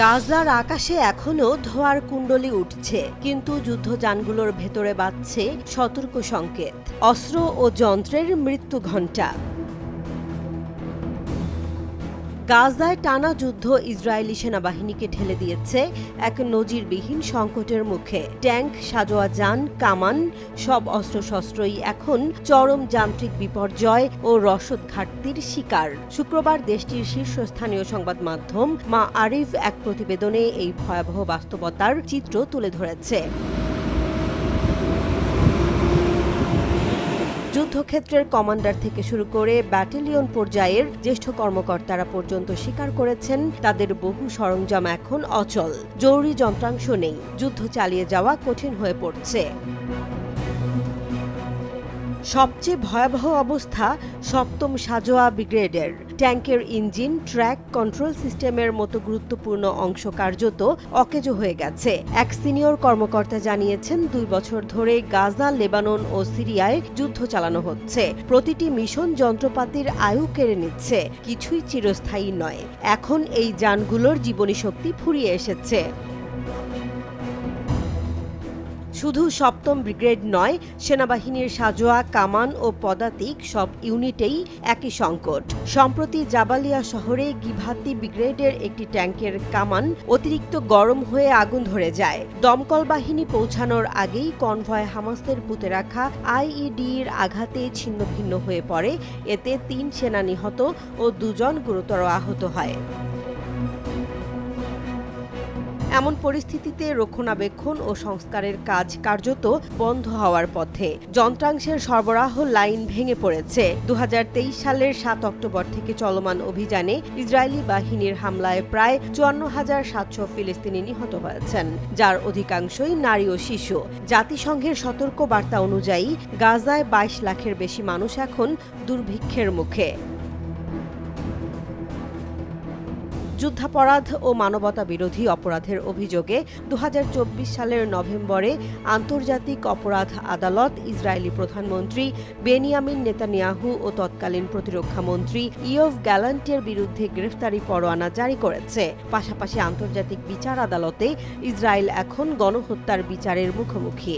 গাজার আকাশে এখনও ধোয়ার কুণ্ডলি উঠছে, কিন্তু যুদ্ধযানগুলোর ভেতরে বাজছে সতর্ক সংকেত, অস্ত্র ও যন্ত্রের মৃত্যু ঘণ্টা। গাজায় টানা যুদ্ধ ইসরায়েলি সেনাবাহিনীকে ঠেলে দিয়েছে এক নজিরবিহীন সংকটের মুখে। ট্যাঙ্ক সাজোয়া যান, কামান, সব অস্ত্রশস্ত্রই এখন চরম যান্ত্রিক বিপর্যয় ও রসদ ঘাটতির শিকার। শুক্রবার দেশটির শীর্ষস্থানীয় সংবাদ মাধ্যম মা আরিফ এক প্রতিবেদনে এই ভয়াবহ বাস্তবতার চিত্র তুলে ধরেছে। যুদ্ধক্ষেত্রের কমান্ডার থেকে শুরু করে ব্যাটালিয়ন পর্যায়ের জ্যেষ্ঠ কর্মকর্তারা পর্যন্ত স্বীকার করেছেন। তাদের বহু সরঞ্জাম এখন অচল। জরুরি যন্ত্রাংশ নেই। যুদ্ধ চালিয়ে যাওয়া কঠিন হয়ে পড়ছে। সবচেয়ে ভয়াবহ অবস্থা সপ্তম সাজোয়া ব্রিগেডের। ট্যাঙ্কের ইঞ্জিন, ট্র্যাক কন্ট্রোল সিস্টেমের মতো গুরুত্বপূর্ণ অংশ কার্যত অকেজো হয়ে গেছে। এক সিনিয়র কর্মকর্তা জানিয়েছেন, দুই বছর ধরে গাজা, লেবানন ও সিরিয়ায় যুদ্ধ চালানো হচ্ছে। প্রতিটি মিশন যন্ত্রপাতির আয়ু কেড়ে নিচ্ছে, কিছুই চিরস্থায়ী নয়। এখন এই যানগুলোর জীবনী শক্তি ফুরিয়ে এসেছে। শুধু সপ্তম ব্রিগেড নয়, সেনাবাহিনীর সাজোয়া, কামান ও পদাতিক সব ইউনিটেই একই সংকট। সম্প্রতি জাবালিয়া শহরে গিভাতি ব্রিগেডের একটি ট্যাঙ্কের কামান অতিরিক্ত গরম হয়ে আগুন ধরে যায়। দমকল বাহিনী পৌঁছানোর আগেই কনভয় হামাসের পুঁতে রাখা আইইডির আঘাতে ছিন্নভিন্ন হয়ে পড়ে। এতে তিন সেনা নিহত ও দুজন গুরুতর আহত হয়। এমন পরিস্থিতিতে রক্ষণাবেক্ষণ ও সংস্কারের কাজ কার্যত বন্ধ হওয়ার পথে। যন্ত্রাংশের সরবরাহ লাইন ভেঙে পড়েছে। দু হাজার তেইশ সালের সাত অক্টোবর থেকে চলমান অভিযানে ইসরায়েলি বাহিনীর হামলায় প্রায় চুয়ান্ন হাজার সাতশো ফিলিস্তিনি নিহত হয়েছেন, যার অধিকাংশই নারী ও শিশু। জাতিসংঘের সতর্ক বার্তা অনুযায়ী, গাজায় বাইশ লাখের বেশি মানুষ এখন দুর্ভিক্ষের মুখে। যুদ্ধাপরাধ ও মানবতা বিরোধী অপরাধের অভিযোগে দু হাজার চব্বিশ সালের নভেম্বরে আন্তর্জাতিক অপরাধ আদালত ইসরায়েলি প্রধানমন্ত্রী বেনিয়ামিন নেতানিয়াহু ও তৎকালীন প্রতিরক্ষা মন্ত্রী ইয়ভ গ্যালান্টের বিরুদ্ধে গ্রেফতারি পরোয়ানা জারি করেছে। পাশাপাশি আন্তর্জাতিক বিচার আদালতে ইসরায়েল এখন গণহত্যার বিচারের মুখোমুখি।